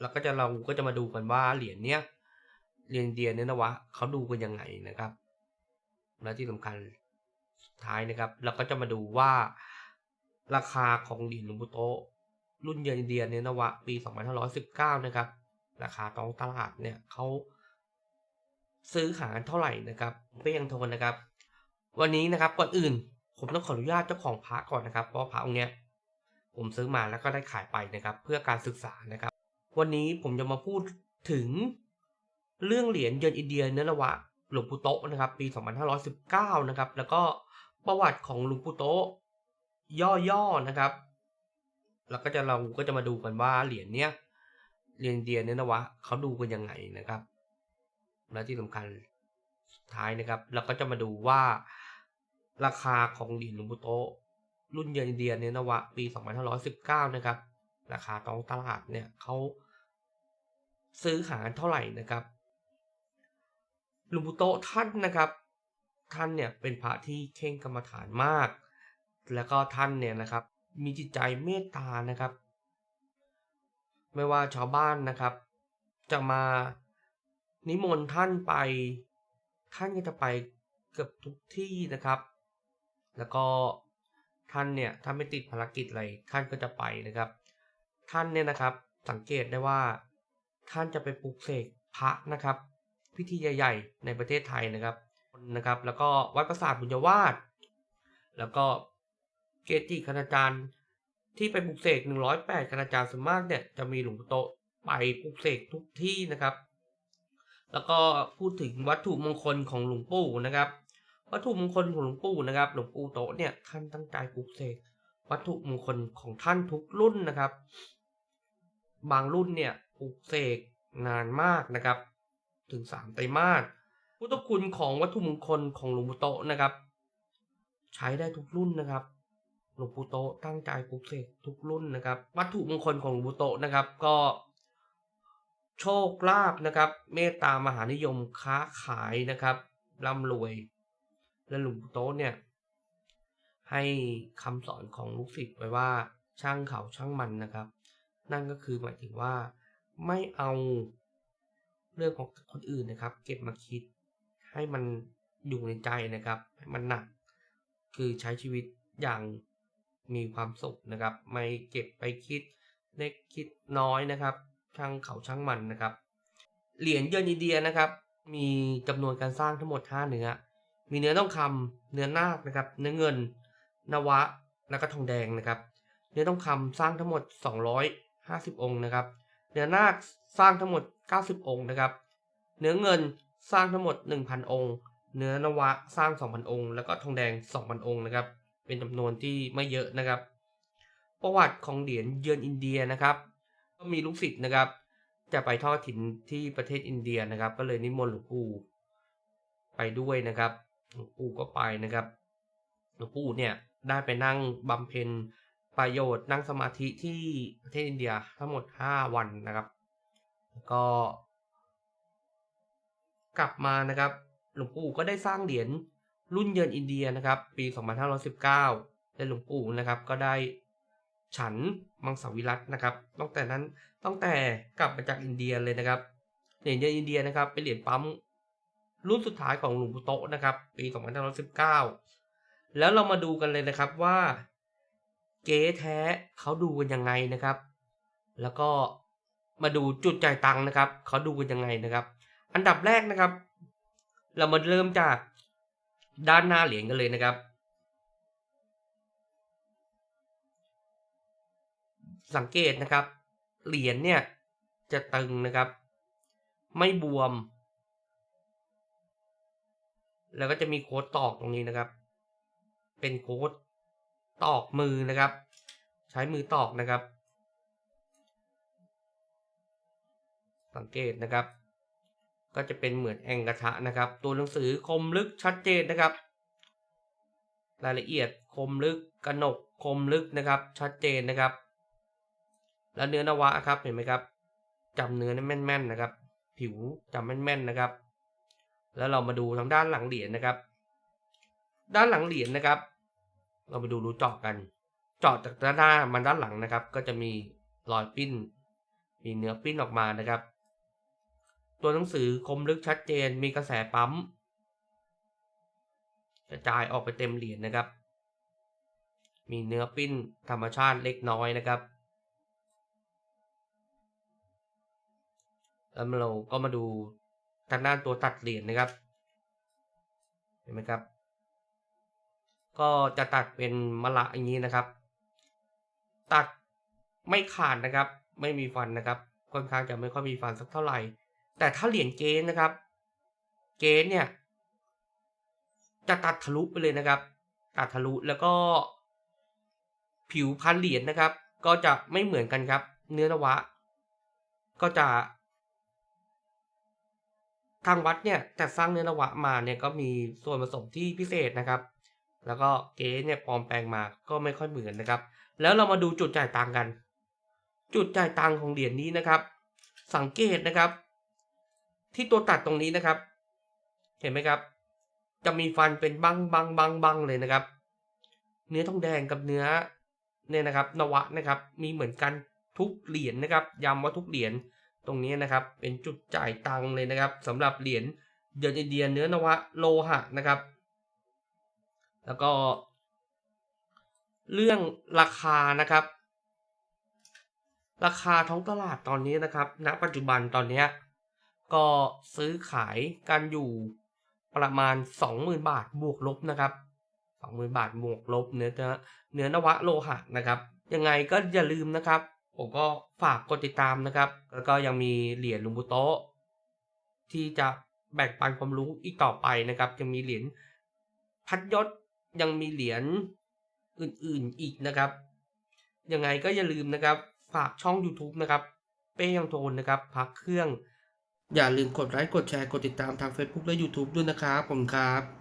แล้วก็จะเราก็จะมาดูกันว่าเหรียญเนี้ยเหรียญเดียนเนี่ยนะวะเขาดูกันยังไงนะครับ และที่สำคัญสุดท้ายนะครับ เราก็จะมาดูว่าราคาของเหรียญหลวงปู่โตรุ่นเยนเดียเนี่ยนะวะปี 2519 นะครับ ราคาท้องตลาดเนี่ยเขาซื้อขายเท่าไหร่นะครับเปี้ยงโทนนะครับ วันนี้นะครับก่อนอื่น ผมต้องขออนุญาตเจ้าของพระก่อนนะครับเพราะพระองค์เนี้ยผมซื้อมาแล้วก็ได้ขายไปนะครับ เพื่อการศึกษานะครับ วันนี้ผมจะมาพูดถึงเรื่องเหรียญเยือนอินเดียเนื้อละวะหลวงปู่โตะนะครับ ปี 2519 นะครับ แล้วก็ประวัติของหลวงปู่โตะย่อๆนะครับ แล้วก็จะเราก็จะมาดูกันว่าเหรียญเนี้ยเหรียญอินเดียเนื้อละวะเขาดูกันยังไงนะครับ และที่สำคัญสุดท้ายนะครับเราก็จะมาดูว่าราคาของเหรียญหลวงปู่โตะรุ่นเยือนอินเดียเนี่ยนวะปี 2519 นะครับ ราคาท้องตลาดเนี่ยเขาซื้อขายเท่าไหร่นะครับหลวงปู่โตท่านนะครับท่านเนี่ยเป็นพระที่เข่งกรรมฐานมาก แล้วก็ท่านเนี่ยนะครับมีจิตใจเมตตานะครับ ไม่ว่าชาวบ้านนะครับ จะมานิมนต์ท่านไป ท่านก็จะไปเกือบทุกที่นะครับ แล้วก็ท่านเนี่ยถ้าไม่ติดภารกิจอะไรท่านก็จะไปนะครับ ท่านเนี่ยนะครับ สังเกตได้ว่า ท่านจะไปปลุกเสกพระนะครับ พิธีใหญ่ ๆ ในประเทศไทยนะครับนะครับ แล้วก็วัดประสาทบุญยวาสแล้วก็เกจิคณาจารย์ที่ไปปลุกเสก108คณาจารย์ส่วนมากเนี่ยจะมีหลวงปู่โตไปปลุกเสกทุกที่นะครับ แล้วก็พูดถึงวัตถุมงคลของหลวงปู่นะครับ วัตถุมงคลของหลวงปู่นะครับ หลวงปู่โตเนี่ยท่านตั้งใจปลุกเสกวัตถุมงคลของท่านทุกรุ่นนะครับ บางรุ่นเนี่ยปลูกเสกนานมากนะครับ ถึงสามไตรมาสพุทธคุณของวัตถุมงคลของหลวงปู่โตนะครับ ใช้ได้ทุกรุ่นนะครับ หลวงปู่โตตั้งใจปลูกเสกทุกรุ่นนะครับ วัตถุมงคลของหลวงปู่โตนะครับ ก็โชคลาภนะครับ เมตตามหานิยมค้าขายนะครับร่ำรวย และหลวงปู่โตเนี่ย ให้คำสอนของลูกศิษย์ไว้ว่าช่างเขาช่างมันนะครับ นั่นก็คือหมายถึงว่าไม่เอาเรื่องของคนอื่นนะครับ เก็บมาคิด ให้มันอยู่ในใจนะครับให้มันหนัก คือใช้ชีวิตอย่างมีความสุขนะครับ ไม่เก็บไปคิดเล็กคิดน้อยนะครับ ช่างเขาช่างมันนะครับ เหรียญเยอนิเดียนะครับ มีจำนวนการสร้างทั้งหมด 5 เนื้อ มีเนื้อต้องคำเนื้อนาคนะครับ เนื้อเงิน นวะ แล้วก็ทองแดงนะครับ เนื้อต้องคำสร้างทั้งหมด 50 องค์นะครับ เนื้อนาคสร้างทั้งหมด 90 องค์นะครับ เนื้อเงินสร้างทั้งหมด 1,000 องค์ เนื้อนวะสร้าง 2,000 องค์ แล้วก็ทองแดง 2,000 องค์นะครับ เป็นจำนวนที่ไม่เยอะนะครับ ประวัติของเหรียญเยือนอินเดียนะครับ ก็มีลูกศิษย์นะครับ จะไปทอดถิ่นที่ประเทศอินเดียนะครับ ก็เลยนิมนต์หลวงปู่ไปด้วยนะครับ หลวงปู่ก็ไปนะครับ หลวงปู่เนี่ยได้ไปนั่งบำเพ็ญ ประโยชน์นั่งสมาธิที่ประเทศอินเดียทั้งหมด 5 วันนะครับ ก็ กลับมานะครับ หลวงปู่ก็ได้สร้างเหรียญรุ่นเยือนอินเดียนะครับ ปี 2519 และหลวงปู่นะครับก็ได้ฉันมังสวิรัตนะครับตั้งแต่นั้นตั้งแต่กลับมาจากอินเดียเลยนะครับ เหรียญเยือนอินเดียนะครับเป็นเหรียญปั๊มรุ่นสุดท้ายของหลวงปู่โตนะครับ ปี 2519 แล้วเรามาดูกันเลยนะครับว่า เก๊แท้เขาดูกันยังไงนะครับ แล้วก็มาดูจุดจ่ายตังค์นะครับเขาดูกันยังไงนะครับ อันดับแรกนะครับ เรามาเริ่มจากด้านหน้าเหรียญกันเลยนะครับสังเกตนะครับ เหรียญเนี่ยจะตึงนะครับ ไม่บวม แล้วก็จะมีโค้ดตอกตรงนี้นะครับ เป็นโค้ด ตอกมือนะครับ ใช้มือตอกนะครับ สังเกตนะครับ ก็จะเป็นเหมือนแองกระทะนะครับ ตัวหนังสือคมลึกชัดเจนนะครับ รายละเอียดคมลึกกระหนกคมลึกนะครับ ชัดเจนนะครับ แล้วเนื้อนวะครับเห็นไหมครับจำเนื้อแม่นๆนะครับ ผิวจำแม่นๆนะครับ แล้วเรามาดูทางด้านหลังเหรียญนะครับ ด้านหลังเหรียญนะครับ เรามาดูรูเจาะกัน เจาะจากด้านหน้ามันด้านหลังนะครับ ก็จะมีรอยปิ้น มีเนื้อปิ้นออกมานะครับ ตัวหนังสือคมลึกชัดเจน มีกระแสปั๊มกระจายออกไปเต็มเหรียญนะครับ มีเนื้อปิ้นธรรมชาติเล็กน้อยนะครับ แล้วเราก็มาดูทางด้านตัวตัดเหรียญนะครับ เห็นไหมครับ ก็จะตัดเป็นมะละอย่างนี้นะครับ ตัดไม่ขาดนะครับ ไม่มีฟันนะครับค่อนข้างจะไม่ค่อยมีฟันสักเท่าไหร่ แต่ถ้าเหรียญเกณฑ์นะครับ เกณฑ์เนี่ย จะตัดทะลุไปเลยนะครับ ตัดทะลุแล้วก็ ผิวพันเหรียญนะครับ ก็จะไม่เหมือนกันครับ เนื้อนวะ ก็จะ ทางวัดเนี่ยจัดสร้างเนื้อนวะมาเนี่ยก็มีส่วนผสมที่พิเศษนะครับ แล้วก็เก๊เนี่ยปลอมแปลงมาก็ไม่ค่อยเหมือนนะครับ แล้วเรามาดูจุดจ่ายตังกัน จุดจ่ายตังของเหรียญนี้นะครับ สังเกตนะครับ ที่ตัวตัดตรงนี้นะครับ เห็นไหมครับ จะมีฟันเป็นบังบังบังบังเลยนะครับ เนื้อทองแดงกับเนื้อเนี่ยนะครับ นวะนะครับ มีเหมือนกันทุกเหรียญนะครับย้ำว่าทุกเหรียญตรงนี้นะครับ เป็นจุดจ่ายตังเลยนะครับสำหรับเหรียญเดือนอินเดียเนื้อนวะโลหะนะครับ แล้วก็ เรื่องราคานะครับ ราคาท้องตลาดตอนนี้นะครับ ณ ปัจจุบันตอนนี้ก็ซื้อขายกันอยู่ประมาณ 20,000 บาทบวกลบนะครับ 20,000 บาทบวกลบเนื้อเนื้อนวะโลหะนะครับ ยังไงก็อย่าลืมนะครับ ผมก็ฝากกดติดตามนะครับ แล้วก็ยังมีเหรียญลุงบุโตะที่จะแบ่งปันความรู้อีกต่อไปนะครับยังมีเหรียญพัดยศ ยังมีเหรียญอื่นๆอีกนะครับ ยังไงก็อย่าลืมนะครับ ฝากช่อง YouTube นะครับ เป้ยังโทนนะครับ พักเครื่อง อย่าลืมกดไลค์ กดแชร์ กดติดตามทาง Facebook และ YouTube ด้วยนะครับผมครับ